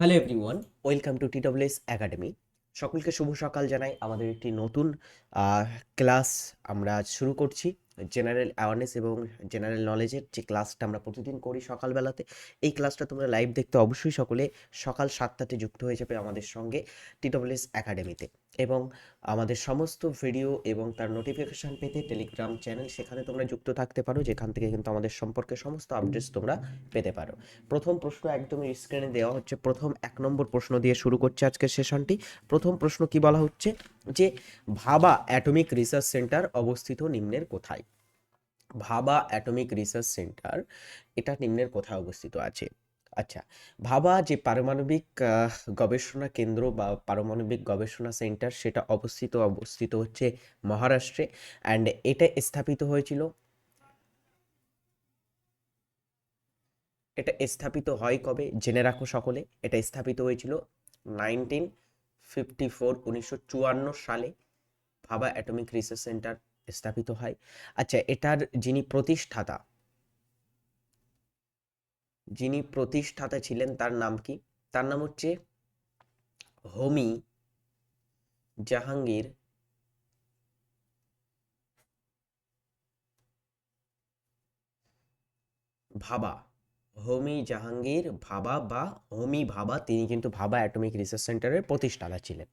Hello everyone welcome to T TWS academy সকলকে শুভ সকাল জানাই আমাদের একটি নতুন ক্লাস আমরা শুরু করছি। জেনারেল অ্যাওয়ারনেস এবং জেনারেল নলেজের যে ক্লাসটা আমরা প্রতিদিন করি সকালবেলাতে, এই ক্লাসটা তোমরা লাইভ দেখতে অবশ্যই সকলে সকাল সাতটাতে যুক্ত হয়ে যাবে আমাদের সঙ্গে টি ডব্লিউ এস একাডেমিতে এবং আমাদের সমস্ত ভিডিও এবং তার নোটিফিকেশান পেতে টেলিগ্রাম চ্যানেল সেখানে তোমরা যুক্ত থাকতে পারো, যেখান থেকে কিন্তু আমাদের সম্পর্কে সমস্ত আপডেটস তোমরা পেতে পারো। প্রথম প্রশ্ন একদমই স্ক্রিনে দেওয়া হচ্ছে। প্রথম এক নম্বর প্রশ্ন দিয়ে শুরু করছে আজকের সেশনটি প্রথম প্রশ্ন কি বলা হচ্ছে? যে ভাবা অ্যাটমিক রিসার্চ সেন্টার অবস্থিত নিম্নের কোথায়? ভাবা অ্যাটমিক রিসার্চ সেন্টার এটা নিম্নের কোথায় অবস্থিত আছে? আচ্ছা ভাবা যে পারমাণবিক গবেষণা কেন্দ্র বা পারমাণবিক গবেষণা সেন্টার সেটা অবস্থিত অবস্থিত হচ্ছে মহারাষ্ট্রে। অ্যান্ড এটা স্থাপিত হয়েছিল এটা স্থাপিত হয় কবে? জেনে রাখো সকলে। এটা স্থাপিত হয়েছিল নাইনটিন ফিফটি ফোর, উনিশশো চুয়ান্ন সালে ভাবা অ্যাটমিক রিসার্চ সেন্টার স্থাপিত হয়। আচ্ছা এটার যিনি প্রতিষ্ঠাতা যিনি প্রতিষ্ঠাতা ছিলেন, তার নাম কি? তার নাম হচ্ছে হোমি জাহাঙ্গীর। ভাবা, হোমি জাহাঙ্গীর ভাবা বা হোমি ভাবা, তিনি কিন্তু ভাবা অ্যাটমিক রিসার্চ সেন্টারের প্রতিষ্ঠাতা ছিলেন।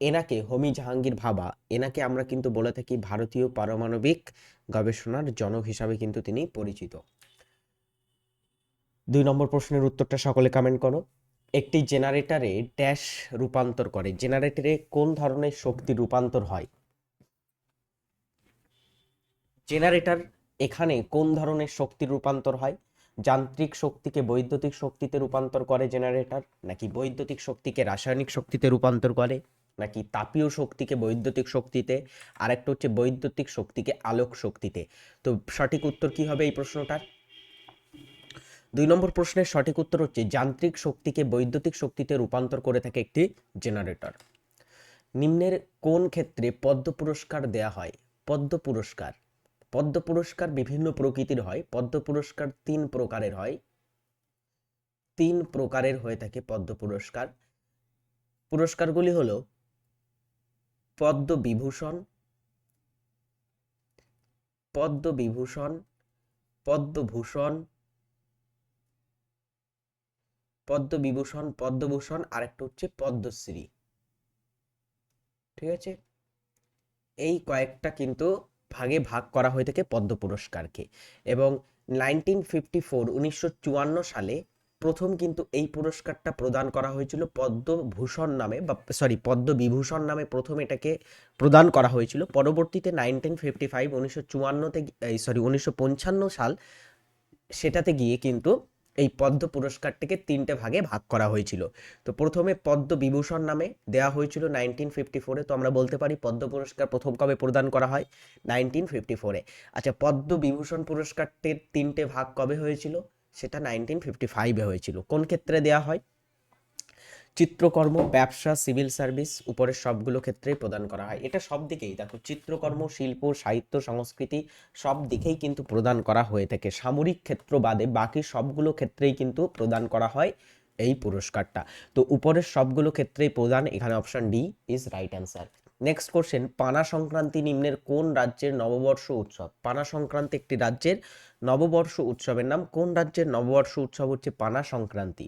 এনাকে হোমি জাহাঙ্গীর ভাবা, এনাকে আমরা কিন্তু বলে থাকি ভারতীয় পারমাণবিক গবেষণার জনক হিসাবে কিন্তু তিনি পরিচিত। দুই নম্বর প্রশ্নের উত্তরটা সকলে কমেন্ট করো। একটি জেনারেটরে ড্যাশ রূপান্তর করে। জেনারেটরে কোন ধরনের শক্তি রূপান্তর হয়? জেনারেটর এখানে কোন ধরনের শক্তি রূপান্তর হয়? যান্ত্রিক শক্তিকে বৈদ্যুতিক শক্তিতে রূপান্তর করে জেনারেটর নাকি বৈদ্যুতিক শক্তিকে রাসায়নিক শক্তিতে রূপান্তর করে, নাকি তাপীয় শক্তিকে বৈদ্যুতিক শক্তিতে, আরেকটা হচ্ছে বৈদ্যুতিক শক্তিকে আলোক শক্তিতে? তো সঠিক উত্তর কি হবে এই প্রশ্নটার? দুই নম্বর প্রশ্নের সঠিক উত্তর হচ্ছে যান্ত্রিক শক্তিকে বৈদ্যুতিক শক্তিতে রূপান্তর করে থাকে একটি জেনারেটর নিম্নের কোন ক্ষেত্রে পদ্ম পুরস্কার দেয়া হয়? পদ্ম পুরস্কার। পদ্ম পুরস্কার বিভিন্ন প্রকৃতির হয়। পদ্ম পুরস্কার তিন প্রকারের হয়। তিন প্রকারের হয়ে থাকে পদ্ম পুরস্কার। পুরস্কারগুলি হলো পদ্ম বিভূষণ পদ্ম বিভূষণ পদ্মভূষণ পদ্মবিভূষণ, পদ্মভূষণ আর একটা হচ্ছে পদ্মশ্রী। ঠিক আছে? এই কয়েকটা কিন্তু ভাগে ভাগ করা হয়ে থাকে পদ্ম পুরস্কারকে। এবং নাইনটিন ফিফটি ফোর, উনিশশো চুয়ান্ন সালে প্রথম কিন্তু এই পুরস্কারটা প্রদান করা হয়েছিল পদ্মভূষণ নামে বা সরি, পদ্মবিভূষণ নামে প্রথম এটাকে প্রদান করা হয়েছিল। পরবর্তীতে নাইনটিন ফিফটি ফাইভ, উনিশশো চুয়ান্নতে সরি, উনিশশো পঞ্চান্ন সাল সেটাতে গিয়ে কিন্তু এই পদ্ম পুরস্কারটিকে তিনটে ভাগে ভাগ করা হয়েছিল। তো প্রথমে পদ্ম বিভূষণ নামে দেওয়া হয়েছিল নাইনটিন ফিফটি ফোরে। তো আমরা বলতে পারি পদ্ম পুরস্কার প্রথম কবে প্রদান করা হয়? নাইনটিন ফিফটি ফোরে। আচ্ছা পদ্ম বিভূষণ পুরস্কারটির তিনটে ভাগ কবে হয়েছিল? সেটা নাইনটিন ফিফটি ফাইভে হয়েছিল। কোন ক্ষেত্রে দেওয়া হয়? চিত্রকর্ম, ব্যবসা, সিভিল সার্ভিস উপরের সবগুলো ক্ষেত্রেই প্রদান করা হয়। এটা সব দিকেই। দেখো, চিত্রকর্ম, শিল্প, সাহিত্য, সংস্কৃতি সব দিকেই কিন্তু প্রদান করা হয়ে থাকে। সামরিক ক্ষেত্র বাদে বাকি সবগুলো ক্ষেত্রেই কিন্তু প্রদান করা হয় এই পুরস্কারটা। তো উপরের সবগুলো ক্ষেত্রেই প্রদান, এখানে option D is right answer next question পানা সংক্রান্তি নিম্নের কোন রাজ্যের নববর্ষ উৎসব? পানা সংক্রান্তি একটি রাজ্যের নববর্ষ উৎসবের নাম। কোন রাজ্যের নববর্ষ উৎসব হচ্ছে পানা সংক্রান্তি?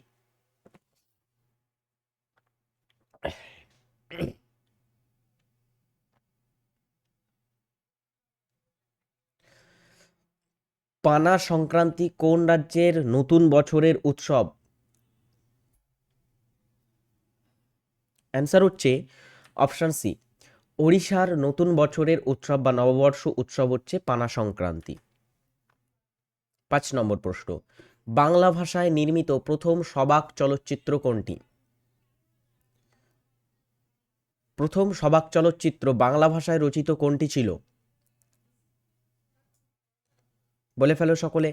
পানা সংক্রান্তি কোন রাজ্যের নতুন বছরের উৎসব? অ্যান্সার হচ্ছে অপশান সি ওড়িশার নতুন বছরের উৎসব বা নববর্ষ উৎসব হচ্ছে পানা সংক্রান্তি। পাঁচ নম্বর প্রশ্ন। বাংলা ভাষায় নির্মিত প্রথম সবাক চলচ্চিত্র কোনটি? প্রথম সবাক চলচ্চিত্র বাংলা ভাষায় রচিত কোনটি ছিল? বলে ফেলো সকলে।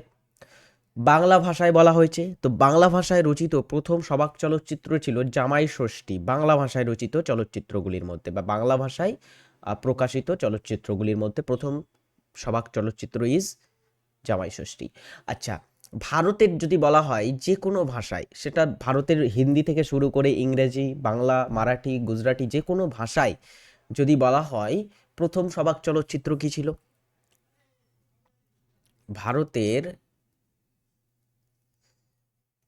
বাংলা ভাষায় বলা হয়েছে, তো বাংলা ভাষায় রচিত প্রথম সবাক চলচ্চিত্র ছিল জামাই ষষ্ঠী। বাংলা ভাষায় রচিত চলচ্চিত্রগুলির মধ্যে বা বাংলা ভাষায় প্রকাশিত চলচ্চিত্রগুলির মধ্যে প্রথম সবাক চলচ্চিত্র ইজ জামাই ষষ্ঠী। আচ্ছা ভারতের যদি বলা হয় যে কোনো ভাষায়, সেটা ভারতের হিন্দি থেকে শুরু করে ইংরেজি, বাংলা, মারাঠি, গুজরাটি যে কোনো ভাষায় যদি বলা হয়, প্রথম সবাক চলচ্চিত্র কি ছিল? ভারতের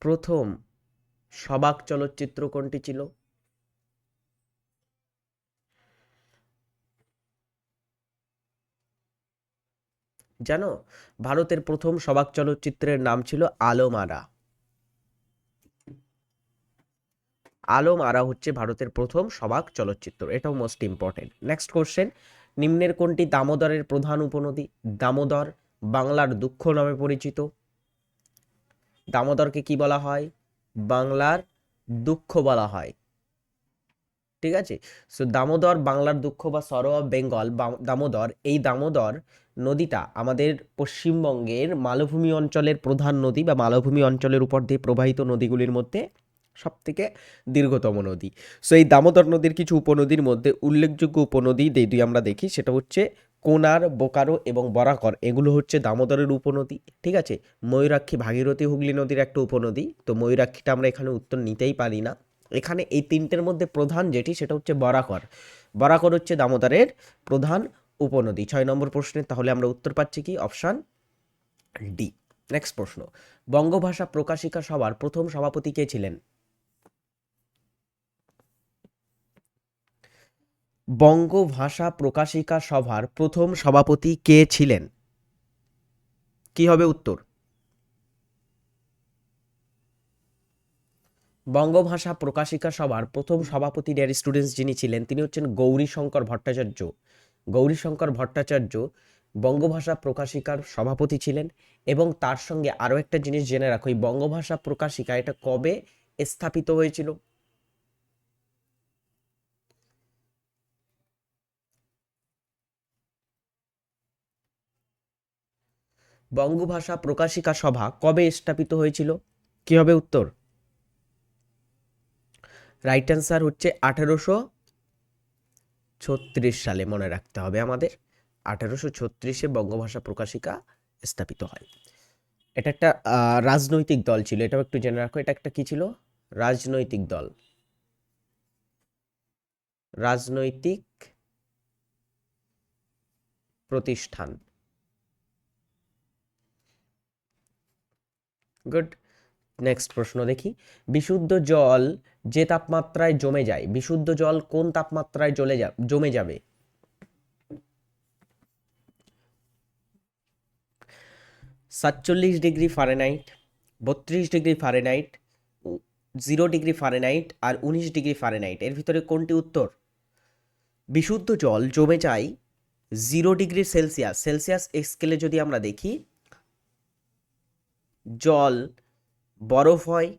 প্রথম সবাক চলচ্চিত্র কোনটি ছিল? জানো, ভারতের প্রথম সবাক চলচ্চিত্রের নাম ছিল আলোমারা আলোমারা হচ্ছে ভারতের প্রথম সবাক চলচ্চিত্র, এটাও মোস্ট ইম্পর্টেন্ট নেক্সট কোশ্চেন নিম্নের কোনটি দামোদরের প্রধান উপনদী? দামোদর বাংলার দুঃখ নামে পরিচিত। দামোদরকে কি বলা হয়? বাংলার দুঃখ বলা হয়। ঠিক আছে? সো দামোদর বাংলার দুঃখ বা সরো অফ বেঙ্গল দামোদর, এই দামোদর নদীটা আমাদের পশ্চিমবঙ্গের মালভূমি অঞ্চলের প্রধান নদী বা মালভূমি অঞ্চলের উপর দিয়ে প্রবাহিত নদীগুলির মধ্যে সব থেকে দীর্ঘতম নদী। সো এই দামোদর নদীর কিছু উপনদীর মধ্যে উল্লেখযোগ্য উপনদী দুই আমরা দেখি, সেটা হচ্ছে কোনার, বোকারো এবং বরাকর। এগুলো হচ্ছে দামোদরের উপনদী, ঠিক আছে? ময়ূরাক্ষী ভাগীরথী হুগলি নদীর একটা উপনদী। তো ময়ূরাক্ষীটা আমরা এখানে উত্তর নিতেই পারি না। এখানে এই তিনটের মধ্যে প্রধান যেটি, সেটা হচ্ছে বরাকর। বরাকর হচ্ছে দামোদরের প্রধান উপনদী। ছয় নম্বর প্রশ্নের তাহলে আমরা উত্তর পাচ্ছি কি? Option D. নেক্সট প্রশ্ন। বঙ্গভাষা প্রকাশিকা সভার প্রথম সভাপতি কে ছিলেন? বঙ্গভাষা প্রকাশিকা সভার প্রথম সভাপতি কে ছিলেন? কি হবে উত্তর? বঙ্গভাষা প্রকাশিকা সভার প্রথম সভাপতি ডিয়ার স্টুডেন্টস যিনি ছিলেন, তিনি হচ্ছেন গৌরীশঙ্কর ভট্টাচার্য। গৌরীশঙ্কর ভট্টাচার্য বঙ্গভাষা প্রকাশিকার সভাপতি ছিলেন এবং তার সঙ্গে আরও একটা জিনিস জেনে রাখো, এই বঙ্গভাষা প্রকাশিকা এটা কবে স্থাপিত হয়েছিল? বঙ্গভাষা প্রকাশিকা সভা কবে স্থাপিত হয়েছিল? কি হবে উত্তর? রাইট অ্যান্সার হচ্ছে আঠেরোশো ছত্রিশ সালে মনে রাখতে হবে আমাদের। আঠেরোশো ছত্রিশে বঙ্গভাষা প্রকাশিকা স্থাপিত হয়। এটা একটা রাজনৈতিক দল ছিল। এটাও একটু জেনে রাখো, এটা একটা কি ছিল? রাজনৈতিক দল। রাজনৈতিক প্রতিষ্ঠান। গুড নেক্সট প্রশ্ন দেখি। বিশুদ্ধ জল যে তাপমাত্রায় জমে যায়, বিশুদ্ধ জল কোন তাপমাত্রায় জ্বলে যা, জমে যাবে? সাতচল্লিশ ডিগ্রি ফারেনাইট বত্রিশ degree Fahrenheit zero degree Fahrenheit আর উনিশ ডিগ্রি ফারেনাইট এর ভিতরে কোনটি উত্তর? বিশুদ্ধ জল জমে যায় জিরো ডিগ্রি সেলসিয়াস। সেলসিয়াস স্কেলে যদি আমরা দেখি, জল বরফ হয়,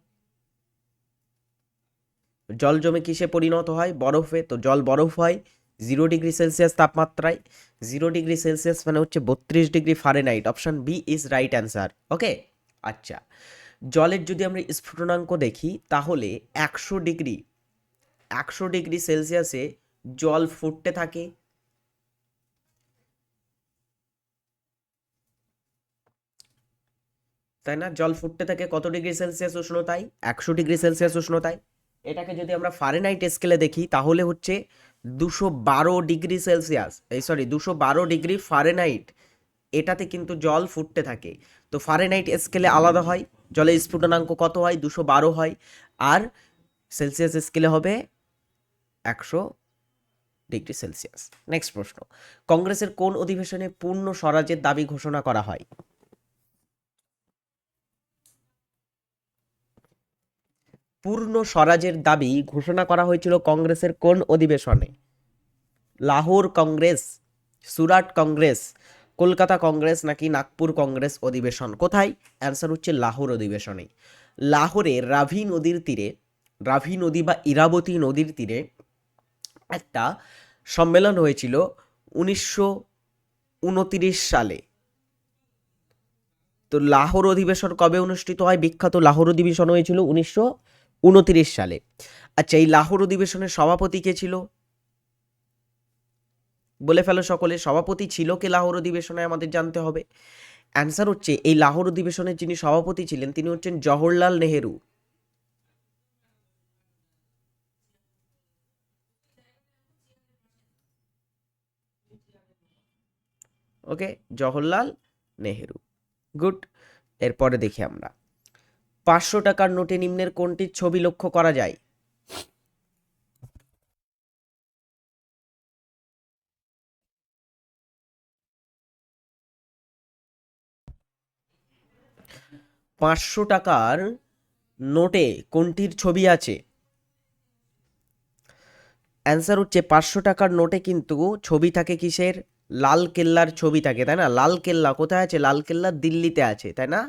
জল জমে কিসে পরিণত হয়? বরফে। তো জল বরফ হয় জিরো ডিগ্রি সেলসিয়াস তাপমাত্রায়। জিরো ডিগ্রি সেলসিয়াস মানে হচ্ছে বত্রিশ degree Fahrenheit option B is right answer okay আচ্ছা। জলের যদি আমরা স্ফুটনাঙ্ক দেখি, তাহলে একশো ডিগ্রি একশো ডিগ্রি সেলসিয়াসে জল ফুটতে থাকে। তাই না? জল ফুটতে থাকে কত ডিগ্রি সেলসিয়াস উষ্ণতায়? একশো ডিগ্রি সেলসিয়াস উষ্ণতায়। এটাকে যদি আমরা ফারেনাইট স্কেলে দেখি, তাহলে হচ্ছে দুশো বারো ডিগ্রি সেলসিয়াস, এই সরি দুশো বারো ডিগ্রি ফারেনাইট এটাতে কিন্তু জল ফুটতে থাকে। তো ফারেনাইট স্কেলে আলাদা হয়, জলের স্ফুটনাঙ্ক কত হয়? দুশো বারো হয়। আর সেলসিয়াস স্কেলে হবে একশো ডিগ্রি সেলসিয়াস। নেক্সট প্রশ্ন, কংগ্রেসের কোন অধিবেশনে পূর্ণ স্বরাজের দাবি ঘোষণা করা হয়? পূর্ণ স্বরাজের দাবি ঘোষণা করা হয়েছিল কংগ্রেসের কোন অধিবেশনে? লাহোর কংগ্রেস, সুরাট কংগ্রেস, কলকাতা কংগ্রেস নাকি নাগপুর কংগ্রেস অধিবেশন? কোথায়? অ্যান্সার হচ্ছে লাহোর অধিবেশনে। লাহোরে রাভি নদীর তীরে, রাভি নদী বা ইরাবতী নদীর তীরে একটা সম্মেলন হয়েছিল উনিশশো সালে। তো লাহোর অধিবেশন কবে অনুষ্ঠিত হয়? বিখ্যাত লাহোর অধিবেশন হয়েছিল উনিশশো উনতিরিশ সালে। আচ্ছা এই লাহোর অধিবেশনের সভাপতি কে ছিল? বলে ফেলো সকলে, সভাপতি ছিল কে লাহোর অধিবেশনে আমাদের জানতে হবে। অ্যান্সার হচ্ছে, এই লাহোর অধিবেশনের যিনি সভাপতি ছিলেন, তিনি হচ্ছেন জওহরলাল নেহেরু। ওকে, জওহরলাল নেহেরু। গুড, এরপরে দেখি আমরা। পাঁচশো টাকার নোটে নিম্নের কোনটির ছবি লক্ষ্য করা যায়? পাঁচশো টাকার নোটে কোনটির ছবি আছে? অ্যান্সার হচ্ছে পাঁচশো টাকার নোটে কিন্তু ছবি থাকে কিসের? লাল কেল্লার ছবি থাকে, তাই না? লাল কেল্লা কোথায় আছে? লাল কেল্লা দিল্লিতে আছে, তাই না?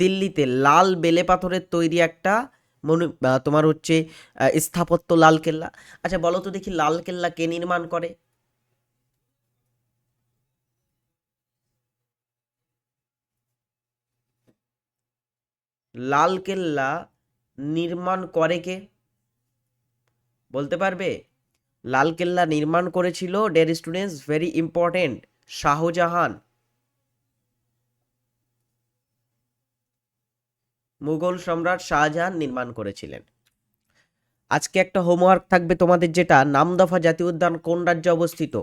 দিল্লিতে লাল বেলে পাথরের তৈরি একটা মনে তোমার হচ্ছে স্থাপত্য লাল কেল্লা। আচ্ছা বলো তো দেখি লাল কেল্লা কে নির্মাণ করে? লাল কেল্লা নির্মাণ করে কে? বলতে পারবে? লাল কেল্লা নির্মাণ করেছিল dear students very important Shahjahan. Mughal সম্রাট শাহজাহান নির্মাণ করেছিলেন। আজকে একটা হোমওয়ার্ক থাকবে তোমাদের যেটা নামদফা জাতীয় উদ্যান কোন রাজ্যে অবস্থিত?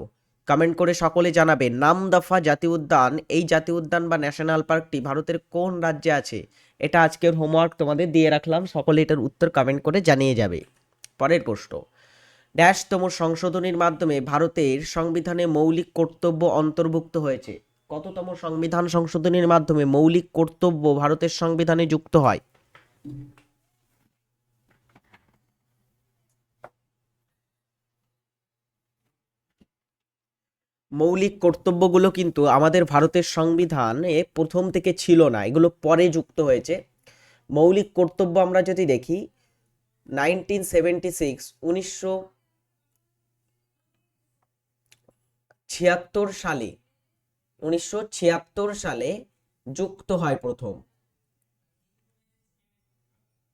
কমেন্ট করে সকলে জানাবে নামদফা জাতীয় উদ্যান, এই জাতীয় উদ্যান বা ন্যাশনাল পার্কটি ভারতের কোন রাজ্যে আছে? এটা আজকের হোমওয়ার্ক তোমাদের দিয়ে রাখলাম, সকলে এটার উত্তর কমেন্ট করে জানিয়ে যাবে। পরের প্রশ্ন ড্যাশতম সংশোধনীর মাধ্যমে ভারতের সংবিধানে মৌলিক কর্তব্য অন্তর্ভুক্ত হয়েছে। কততম সংবিধান সংশোধনীর মাধ্যমে মৌলিক কর্তব্য ভারতের সংবিধানে যুক্ত হয়? মৌলিক কর্তব্যগুলো কিন্তু আমাদের ভারতের সংবিধানে প্রথম থেকে ছিল না, এগুলো পরে যুক্ত হয়েছে। মৌলিক কর্তব্য আমরা যদি দেখি, নাইনটিন সেভেন্টি সিক্স, উনিশশো ছিয়াত্তর সালে উনিশশো ছিয়াত্তর সালে যুক্ত হয় প্রথম।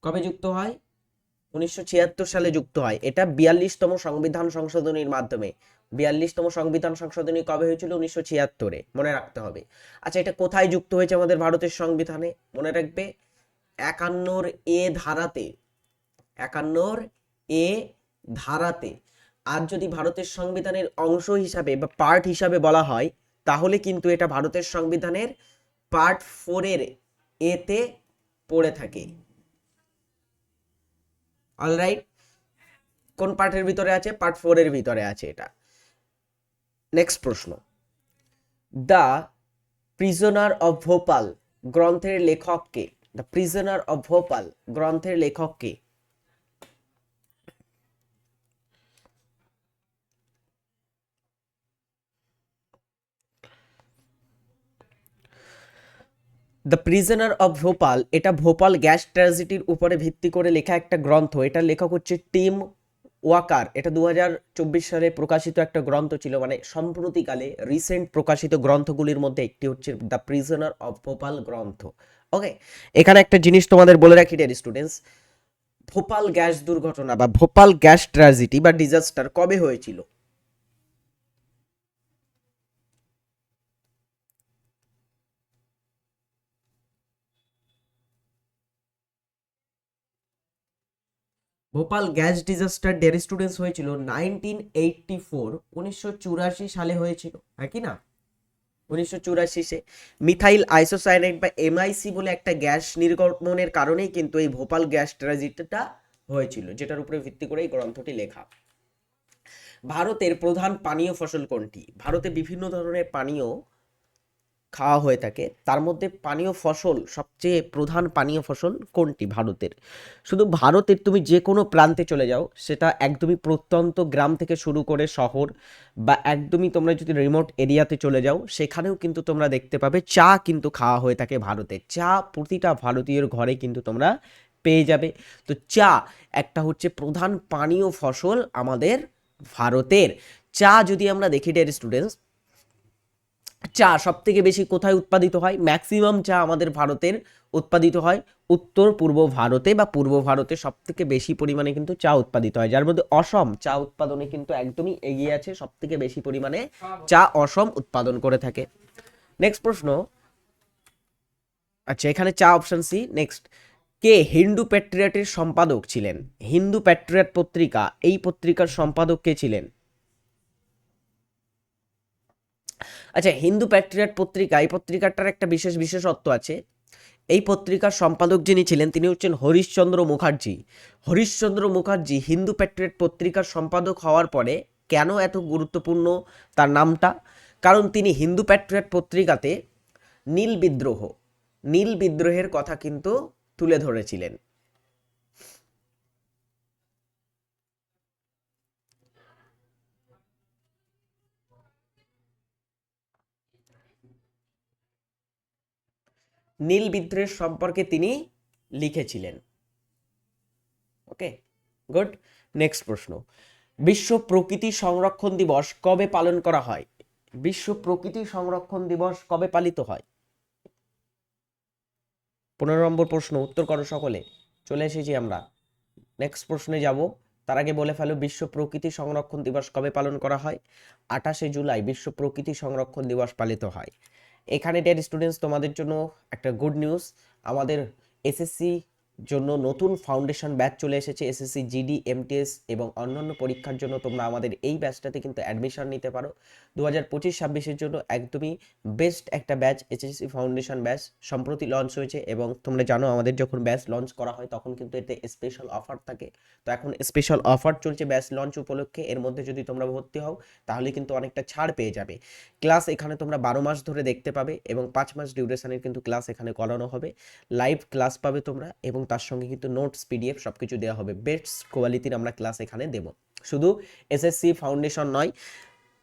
কবে যুক্ত হয়? উনিশশো ছিয়াত্তর সালে যুক্ত হয়। এটা বিয়াল্লিশতম সংবিধান সংশোধনীর মাধ্যমে। বিয়াল্লিশতম সংবিধান সংশোধনী কবে হয়েছিল? উনিশশো ছিয়াত্তরে। মনে রাখতে হবে। আচ্ছা এটা কোথায় যুক্ত হয়েছে আমাদের ভারতের সংবিধানে? মনে রাখবে, একান্নর এ ধারাতে, একান্নর এ ধারাতে। আর যদি ভারতের সংবিধানের অংশ হিসাবে বা পার্ট হিসাবে বলা হয় তাহলে কিন্তু এটা ভারতের সংবিধানের পার্ট ফোরের এতে পড়ে থাকে। অলরাইট কোন পার্টের ভিতরে আছে? পার্ট ফোরের ভিতরে আছে এটা। নেক্সট প্রশ্ন। দ্য প্রিজনার অফ ভোপাল গ্রন্থের লেখককে দ্য প্রিজনার অফ ভোপাল গ্রন্থের লেখককে দ্য প্রিজনার অফ ভোপাল এটা ভোপাল গ্যাস ট্র্যাজেডির উপরে ভিত্তি করে লেখা একটা গ্রন্থ। এটার লেখক হচ্ছে টিম ওয়াকার। এটা দু হাজার চব্বিশ সালে প্রকাশিত একটা গ্রন্থ ছিল। মানে সম্প্রতিকালে রিসেন্ট প্রকাশিত গ্রন্থগুলির মধ্যে একটি হচ্ছে দ্য প্রিজনার অফ ভোপাল গ্রন্থ। ওকে এখানে একটা জিনিস তোমাদের বলে রাখি ডিয়ার স্টুডেন্টস ভোপাল গ্যাস দুর্ঘটনা বা ভোপাল গ্যাস ট্র্যাজেডি বা ডিজাস্টার কবে হয়েছিল? ভোপাল গ্যাস ডিজাস্টার ডের স্টুডেন্টস হয়েছিল নাইনটিন এইটটি ফোর, উনিশশো চুরাশি সালে হয়েছিল হ্যাঁ কি না? উনিশশো চুরাশিতে মিথাইল আইসোসায়ানাইড বা এমআইসি বলে একটা গ্যাস নির্গমনের কারণেই কিন্তু এই ভোপাল গ্যাস ট্র্যাজেডিটা হয়েছিল, যেটার উপরে ভিত্তি করে এই গ্রন্থটি লেখা। ভারতের প্রধান পানীয় ফসল কোনটি? ভারতে বিভিন্ন ধরনের পানীয় খাওয়া হয়ে থাকে। তার মধ্যে পানীয় ফসল, সবচেয়ে প্রধান পানীয় ফসল কোনটি ভারতের? শুধু ভারতের তুমি যে কোনো প্রান্তে চলে যাও, সেটা একদমই প্রত্যন্ত গ্রাম থেকে শুরু করে শহর বা একদমই তোমরা যদি রিমোট এরিয়াতে চলে যাও, সেখানেও কিন্তু তোমরা দেখতে পাবে চা কিন্তু খাওয়া হয়ে থাকে ভারতে চা প্রতিটা ভারতীয়র ঘরে কিন্তু তোমরা পেয়ে যাবে। তো চা একটা হচ্ছে প্রধান পানীয় ফসল আমাদের ভারতের। চা যদি আমরা দেখি ডেয়ার স্টুডেন্টস চা সব থেকে বেশি কোথায় উৎপাদিত হয়? ম্যাক্সিমাম চা আমাদের ভারতের উৎপাদিত হয়। উত্তর, পূর্ব ভারতে বা পূর্ব ভারতে সব থেকে বেশি পরিমাণে কিন্তু চা উৎপাদিত হয়। যার মধ্যে অসম চা উৎপাদনে কিন্তু একদমই এগিয়ে আছে সব থেকে বেশি পরিমাণে চা অসম উৎপাদন করে থাকে। নেক্সট প্রশ্ন। আচ্ছা এখানে চা অপশন সি নেক্সট কে হিন্দু প্যাট্রিয়টের সম্পাদক ছিলেন? হিন্দু প্যাট্রিয়ট পত্রিকা, এই পত্রিকার সম্পাদক কে ছিলেন? আচ্ছা হিন্দু প্যাট্রিয়ট পত্রিকা, এই পত্রিকাটার একটা বিশেষ বিশেষত্ব আছে। এই পত্রিকার সম্পাদক যিনি ছিলেন, তিনি হচ্ছেন হরিশচন্দ্র মুখার্জি। হরিশচন্দ্র মুখার্জি হিন্দু প্যাট্রিয়ট পত্রিকার সম্পাদক হওয়ার পরে কেন এত গুরুত্বপূর্ণ তার নামটা? কারণ তিনি হিন্দু প্যাট্রিয়ট পত্রিকাতে নীল বিদ্রোহ, নীল বিদ্রোহের কথা কিন্তু তুলে ধরেছিলেন। নীল বিদ্রোহের সম্পর্কে তিনি লিখেছিলেন। ওকে, গুড। নেক্সট প্রশ্ন। বিশ্ব প্রকৃতি সংরক্ষণ দিবস কবে পালন করা হয়? বিশ্ব প্রকৃতি সংরক্ষণ দিবস কবে পালিত হয়? পনেরো নম্বর প্রশ্ন, উত্তর করো সকলে। চলে এসেছি আমরা। নেক্সট প্রশ্নে যাব। তার আগে বলে ফেলো, বিশ্ব প্রকৃতি সংরক্ষণ দিবস কবে পালন করা হয়? আঠাশে জুলাই বিশ্ব প্রকৃতি সংরক্ষণ দিবস পালিত হয়। এখানে ডেয়ার স্টুডেন্টস তোমাদের জন্য একটা গুড নিউজ আমাদের এসএসসি জন্য নতুন ফাউন্ডেশন ব্যাচ চলে এসেছে এসএসসি জিডি এমটিএস এবং অন্যান্য পরীক্ষার জন্য তোমরা আমাদের এই ব্যাচটাতে কিন্তু অ্যাডমিশন নিতে পারো। দু হাজার পঁচিশ ছাব্বিশের জন্য একদমই বেস্ট একটা ব্যাচ এসএসসি ফাউন্ডেশন ব্যাচ সম্প্রতি লঞ্চ হয়েছে এবং তোমরা জানো আমাদের যখন ব্যাচ লঞ্চ করা হয় তখন কিন্তু এতে স্পেশাল অফার থাকে। তো এখন স্পেশাল অফার চলছে ব্যাচ লঞ্চ উপলক্ষে, এর মধ্যে যদি তোমরা ভর্তি হও তাহলে কিন্তু অনেকটা ছাড় পেয়ে যাবে। ক্লাস এখানে তোমরা বারো মাস ধরে দেখতে পাবে এবং পাঁচ মাস ডিউরেশনের কিন্তু ক্লাস এখানে করানো হবে। লাইভ ক্লাস পাবে তোমরা এবং তার সঙ্গে কিন্তু নোটস পিডিএফ সব কিছু দেওয়া হবে। বেস্ট কোয়ালিটির আমরা ক্লাস এখানে দেব। শুধু এসএসসি ফাউন্ডেশন নয়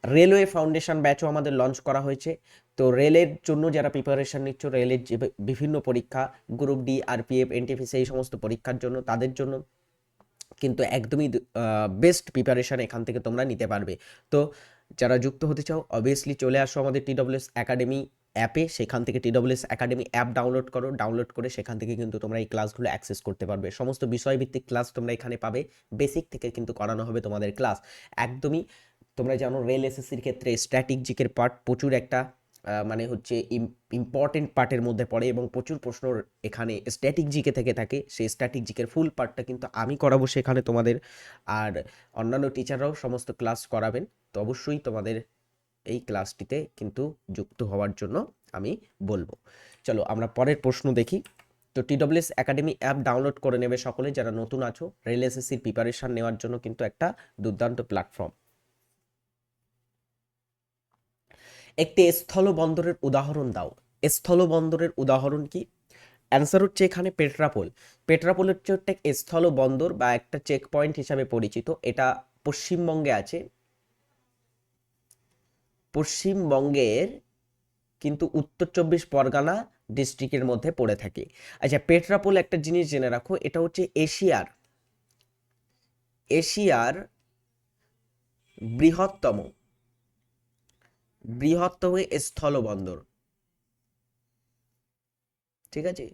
রেলওয়ে ফাউন্ডেশন ব্যাচও আমাদের লঞ্চ করা হয়েছে। তো রেলের জন্য যারা প্রিপারেশন নিচ্ছ রেলের যে বিভিন্ন পরীক্ষা গ্রুপ ডি আরপিএফ এনটিএফএস এই সমস্ত পরীক্ষার জন্য তাদের জন্য কিন্তু একদমই বেস্ট প্রিপারেশন এখান থেকে তোমরা নিতে পারবে। তো যারা যুক্ত হতে চাও অবভিয়াসলি চলে আসো আমাদের টিডব্লিউএস একাডেমি অ্যাপে সেখান থেকে টিডব্লিউএস একাডেমি অ্যাপ ডাউনলোড করো, ডাউনলোড করে সেখান থেকে কিন্তু তোমরা এই ক্লাসগুলো অ্যাক্সেস করতে পারবে। সমস্ত বিষয়ভিত্তিক ক্লাস তোমরা এখানে পাবে, বেসিক থেকে কিন্তু করানো হবে তোমাদের ক্লাস। একদমই তোমরা জানো রেল এসএসসির ক্ষেত্রে স্ট্র্যাটেজিকের পার্ট প্রচুর একটা মানে হচ্ছে ইম্পর্টেন্ট পার্টের মধ্যে পড়ে এবং প্রচুর প্রশ্ন এখানে স্ট্যাটিক জিকে থেকে থাকে। সেই স্ট্যাটিক জিকের ফুল পার্টটা কিন্তু আমি করাবো সেখানে তোমাদের। আর অন্যান্য টিচাররাও সমস্ত ক্লাস করাবেন। তো অবশ্যই তোমাদের এই ক্লাসটিতে কিন্তু যুক্ত হওয়ার জন্য আমি বলব। চলো আমরা পরের প্রশ্ন দেখি। তো টিডব্লিউএস একাডেমি অ্যাপ ডাউনলোড করে নেবে সকলে, যারা নতুন আছো রেল এসএসসির প্রিপারেশন নেওয়ার জন্য কিন্তু একটা দুর্দান্ত প্ল্যাটফর্ম একটি স্থল বন্দরের উদাহরণ দাও। স্থল বন্দরের উদাহরণ কি? অ্যান্সার হচ্ছে এখানে পেট্রাপোল পেট্রাপোল হচ্ছে একটা স্থল বন্দর বা একটা চেক পয়েন্ট হিসাবে পরিচিত। এটা পশ্চিমবঙ্গে আছে। পশ্চিমবঙ্গের কিন্তু উত্তর চব্বিশ পরগনা ডিস্ট্রিক্টের মধ্যে পড়ে থাকে। আচ্ছা পেট্রাপোল একটা জিনিস জেনে রাখো, এটা হচ্ছে এশিয়ার এশিয়ার বৃহত্তম বৃহত্তম স্থলবন্দর। ঠিক আছে?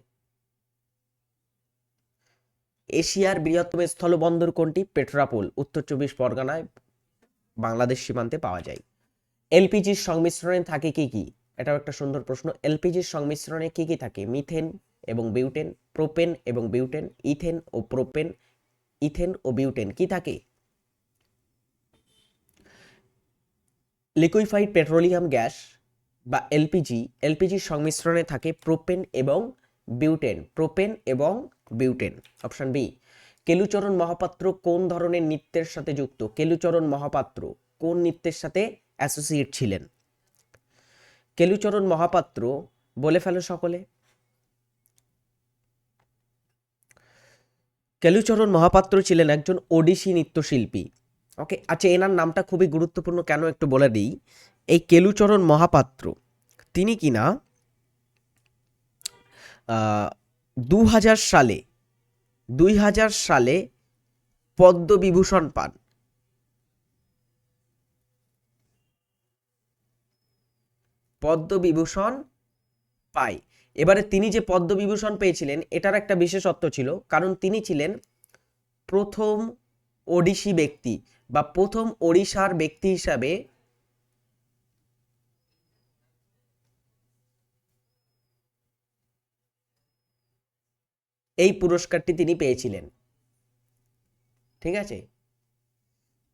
এশিয়ার বৃহত্তম স্থলবন্দর কোনটি? পেট্রাপোল উত্তর চব্বিশ পরগনায় বাংলাদেশ সীমান্তে পাওয়া যায়। এলপিজির সংমিশ্রণে থাকে কি কি? এটাও একটা সুন্দর প্রশ্ন। এলপিজির সংমিশ্রণে কি কি থাকে? মিথেন এবং বিউটেন, প্রোপেন এবং বিউটেন, ইথেন ও প্রোপেন, ইথেন ও বিউটেন কি থাকে? লিকুইফাইড পেট্রোলিয়াম গ্যাস বা এলপিজি এলপিজির সংমিশ্রণে থাকে প্রোপেন এবং বিউটেন, প্রোপেন এবং butane. Option B, Kelucharan Mohapatra কোন ধরনের নৃত্যের সাথে যুক্ত? কেলুচরণ মহাপাত্র কোন নৃত্যের সাথে অ্যাসোসিয়েট ছিলেন। কেলুচরণ মহাপাত্র বলে ফেলো সকলে। কেলুচরণ মহাপাত্র ছিলেন একজন ওডিসি নৃত্যশিল্পী। ওকে আচ্ছা এনার নামটা খুবই গুরুত্বপূর্ণ কেন একটু বলে দিই। এই কেলুচরণ মহাপাত্র, তিনি কিনা দু হাজার সালে দুই হাজার সালে পদ্মবিভূষণ পান। পদ্মবিভূষণ পায় এবারে তিনি যে পদ্মবিভূষণ পেয়েছিলেন, এটার একটা বিশেষত্ব ছিল, কারণ তিনি ছিলেন প্রথম ওডিসি ব্যক্তি বা প্রথম ওড়িশার ব্যক্তি হিসাবে এই পুরস্কারটি তিনি পেয়েছিলেন। ঠিক আছে?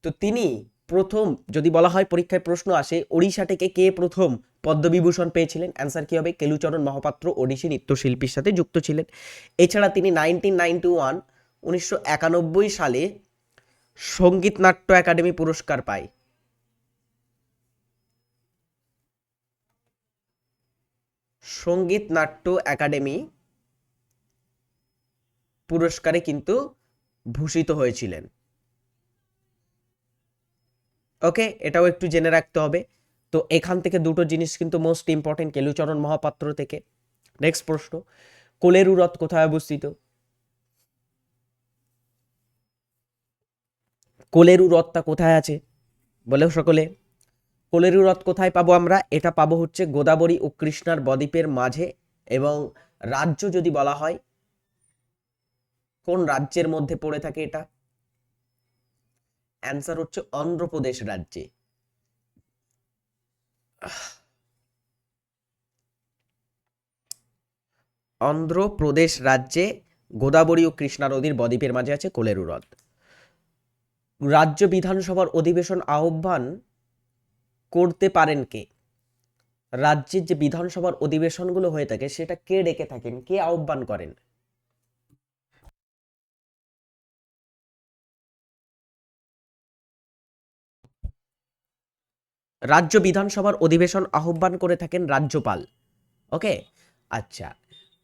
তো তিনি প্রথম যদি বলা হয় পরীক্ষায় প্রশ্ন আসে ওড়িশা থেকে কে প্রথম পদ্মবিভূষণ পেয়েছিলেন? অ্যান্সার কি হবে? কেলুচরণ মহাপাত্র ওড়িশি নৃত্যশিল্পীর সাথে যুক্ত ছিলেন। এছাড়া তিনি নাইনটিন নাইনটি ওয়ান উনিশশো একানব্বই সালে সংগীত নাট্য একাডেমি পুরস্কার পায়। সংগীত নাট্য একাডেমি পুরস্কারে কিন্তু ভূষিত হয়েছিলেন। ওকে এটাও একটু জেনে রাখতে হবে। তো এখান থেকে দুটো জিনিস কিন্তু মোস্ট ইম্পর্টেন্ট কেলুচরণ মহাপাত্র থেকে। নেক্সট প্রশ্ন, কোলেরু হ্রদ কোথায় অবস্থিত? কোলেরু হ্রদটা কোথায় আছে? বলে সকলে। কোলেরু হ্রদ কোথায় পাবো আমরা? এটা পাবো হচ্ছে গোদাবরী ও কৃষ্ণার বদ্বীপের মাঝে এবং রাজ্য যদি বলা হয়, কোন রাজ্যের মধ্যে পড়ে থাকে এটা? অ্যান্সার হচ্ছে অন্ধ্রপ্রদেশ রাজ্যে। অন্ধ্রপ্রদেশ রাজ্যে গোদাবরী ও কৃষ্ণা নদীর বদ্বীপের মাঝে আছে কোলেরু হ্রদ। রাজ্য বিধানসভার অধিবেশন আহ্বান করতে পারেন কে? রাজ্যের যে বিধানসভার অধিবেশনগুলো হয়ে থাকে, সেটা কে ডেকে থাকেন, কে আহ্বান করেন? রাজ্য বিধানসভার অধিবেশন আহ্বান করে থাকেন রাজ্যপাল। ওকে? আচ্ছা।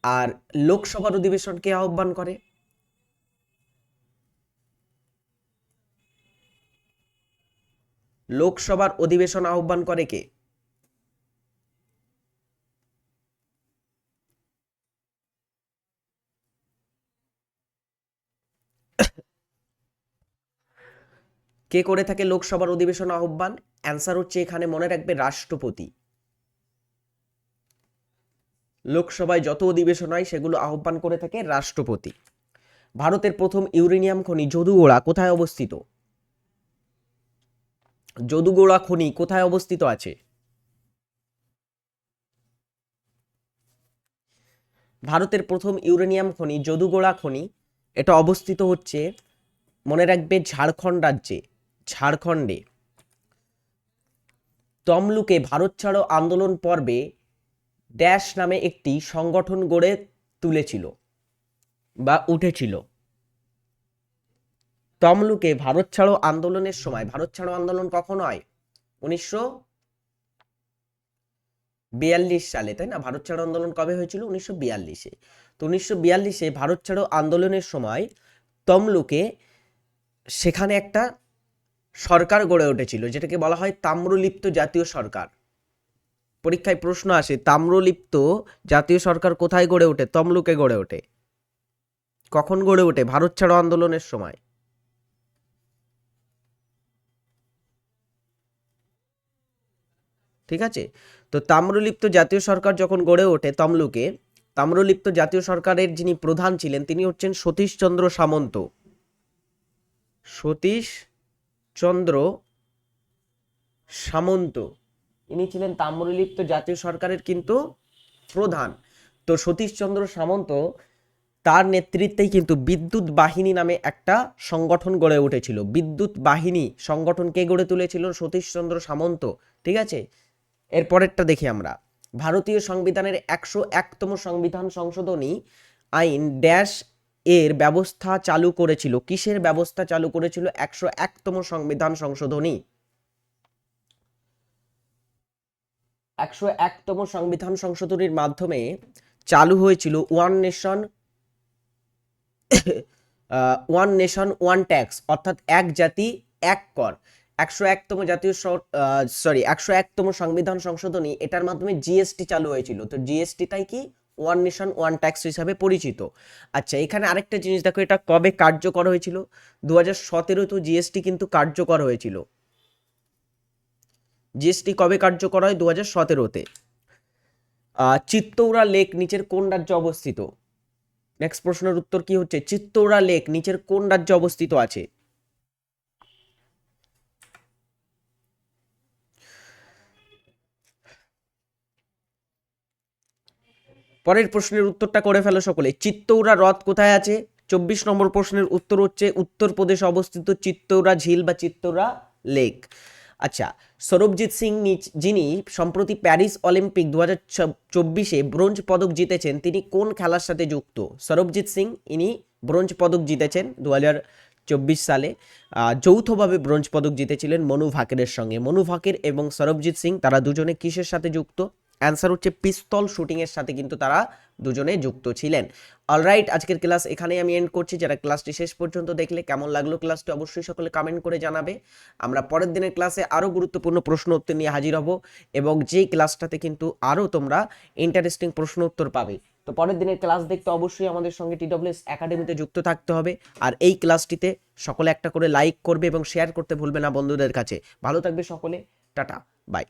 আর লোকসভার অধিবেশন কে আহ্বান করে? লোকসভার অধিবেশন আহ্বান করে কে? কে করে থাকে লোকসভার অধিবেশন আহ্বান? অ্যান্সার হচ্ছে এখানে মনে রাখবে রাষ্ট্রপতি। লোকসভায় যত অধিবেশন হয় সেগুলো আহ্বান করে থাকে রাষ্ট্রপতি। ভারতের প্রথম ইউরেনিয়াম খনি যদুগোড়া কোথায় অবস্থিত? যদুগোড়া খনি কোথায় অবস্থিত আছে? ভারতের প্রথম ইউরেনিয়াম খনি যদুগোড়া খনি, এটা অবস্থিত হচ্ছে মনে রাখবে ঝাড়খণ্ড রাজ্যে, ঝাড়খণ্ডে। তমলুকে ভারত ছাড়ো আন্দোলন পর্বে ড্যাশ নামে একটি সংগঠন গড়ে তুলেছিল বা উঠেছিল। তমলুকে ভারত ছাড়ো আন্দোলনের সময়, ভারত ছাড়ো আন্দোলন কখন হয়? উনিশশো বিয়াল্লিশ সালে, তাই না? ভারত ছাড়ো আন্দোলন কবে হয়েছিল? উনিশশো বিয়াল্লিশে। তো উনিশশো বিয়াল্লিশে ভারত ছাড়ো আন্দোলনের সময় তমলুকে সেখানে একটা সরকার গড়ে উঠেছিল, যেটাকে বলা হয় তাম্রলিপ্ত জাতীয় সরকার। পরীক্ষায় প্রশ্ন আসে, তাম্রলিপ্ত জাতীয় সরকার কোথায় গড়ে ওঠে? তমলুকে গড়ে ওঠে। কখন গড়ে ওঠে? ভারত ছাড়ো আন্দোলনের সময়। ঠিক আছে? তো তাম্রলিপ্ত জাতীয় সরকার যখন গড়ে ওঠে তমলুকে, তাম্রলিপ্ত জাতীয় সরকারের যিনি প্রধান ছিলেন, তিনি হচ্ছেন সতীশচন্দ্র সামন্ত। সতীশ চন্দ্র সামন্ত। ইনি ছিলেন তাম্রলিপ্ত জাতীয় সরকারের কিন্তু প্রধান। তো সতীশচন্দ্র সামন্ত তার নেতৃত্বেই কিন্তু বিদ্যুৎ বাহিনী নামে একটা সংগঠন গড়ে উঠেছিল। বিদ্যুৎ বাহিনী সংগঠন কে গড়ে তুলেছিল? সতীশচন্দ্র সামন্ত, ঠিক আছে? এরপরেরটা দেখি আমরা। ভারতীয় সংবিধানের একশো একতম সংবিধান সংশোধনী আইন ড্যাশ এর ব্যবস্থা চালু করেছিল? কিসের ব্যবস্থা চালু করেছিল? একশো একতম সংবিধান সংশোধনী। একশো একতম সংবিধান সংশোধনীর মাধ্যমে চালু হয়েছিল one nation one nation, one tax, অর্থাৎ এক জাতি, এক কর। একশো একতম জাতীয় সরি একশো একতম সংবিধান সংশোধনী, এটার মাধ্যমে জিএসটি চালু হয়েছিল। তো জিএসটিটাই কি? ওয়ান নেশন ওয়ান ট্যাক্স হিসাবে পরিচিত। আচ্ছা এখানে আরেকটা জিনিস দেখো, এটা কবে কার্যকর হয়েছিল? দু হাজার সতেরোতে জিএসটি কিন্তু কার্যকর হয়েছিল। জিএসটি কবে কার্যকর হয়? দু হাজার সতেরোতে চিত্তৌরা লেক নিচের কোন রাজ্যে অবস্থিত? নেক্সট প্রশ্নের উত্তর কি হচ্ছে? চিত্তৌরা লেক নিচের কোন রাজ্যে অবস্থিত আছে? পরের প্রশ্নের উত্তরটা করে ফেলো সকলে। চিত্তৌরা হ্রদ কোথায় আছে? চব্বিশ নম্বর প্রশ্নের উত্তর হচ্ছে উত্তরপ্রদেশে অবস্থিত চিত্তৌরা ঝিল বা চিত্তৌরা লেক। আচ্ছা সৌরভজিৎ সিং নিচ- যিনি সম্প্রতি প্যারিস অলিম্পিক দু হাজার চব্বিশে ব্রোঞ্জ পদক জিতেছেন, তিনি কোন খেলার সাথে যুক্ত? সৌরভজিৎ সিং, ইনি ব্রোঞ্জ পদক জিতেছেন দু হাজার চব্বিশ সালে। যৌথভাবে ব্রোঞ্জ পদক জিতেছিলেন মনু ভাকেরের সঙ্গে। মনু ভাকের এবং সৌরভজিৎ সিং, তারা দুজনে কিসের সাথে যুক্ত? অ্যান্সার হচ্ছে পিস্তল শুটিংয়ের সাথে কিন্তু তারা দুজনে যুক্ত ছিলেন। অলরাইট আজকের ক্লাস এখানেই আমি এন্ড করছি। যারা ক্লাসটি শেষ পর্যন্ত দেখলে কেমন লাগল ক্লাসটি অবশ্যই সকলে কমেন্ট করে জানাবে। আমরা পরের দিনের ক্লাসে আরও গুরুত্বপূর্ণ প্রশ্ন উত্তর নিয়ে হাজির হব এবং যেই ক্লাসটাতে কিন্তু আরও তোমরা ইন্টারেস্টিং প্রশ্ন উত্তর পাবে। তো পরের দিনের ক্লাস দেখতে অবশ্যই আমাদের সঙ্গে টিডব্লিউএস একাডেমিতে যুক্ত থাকতে হবে। আর এই ক্লাসটিতে সকলে একটা করে লাইক করবে এবং শেয়ার করতে ভুলবে না বন্ধুদের কাছে। ভালো থাকবে সকলে। Tata bye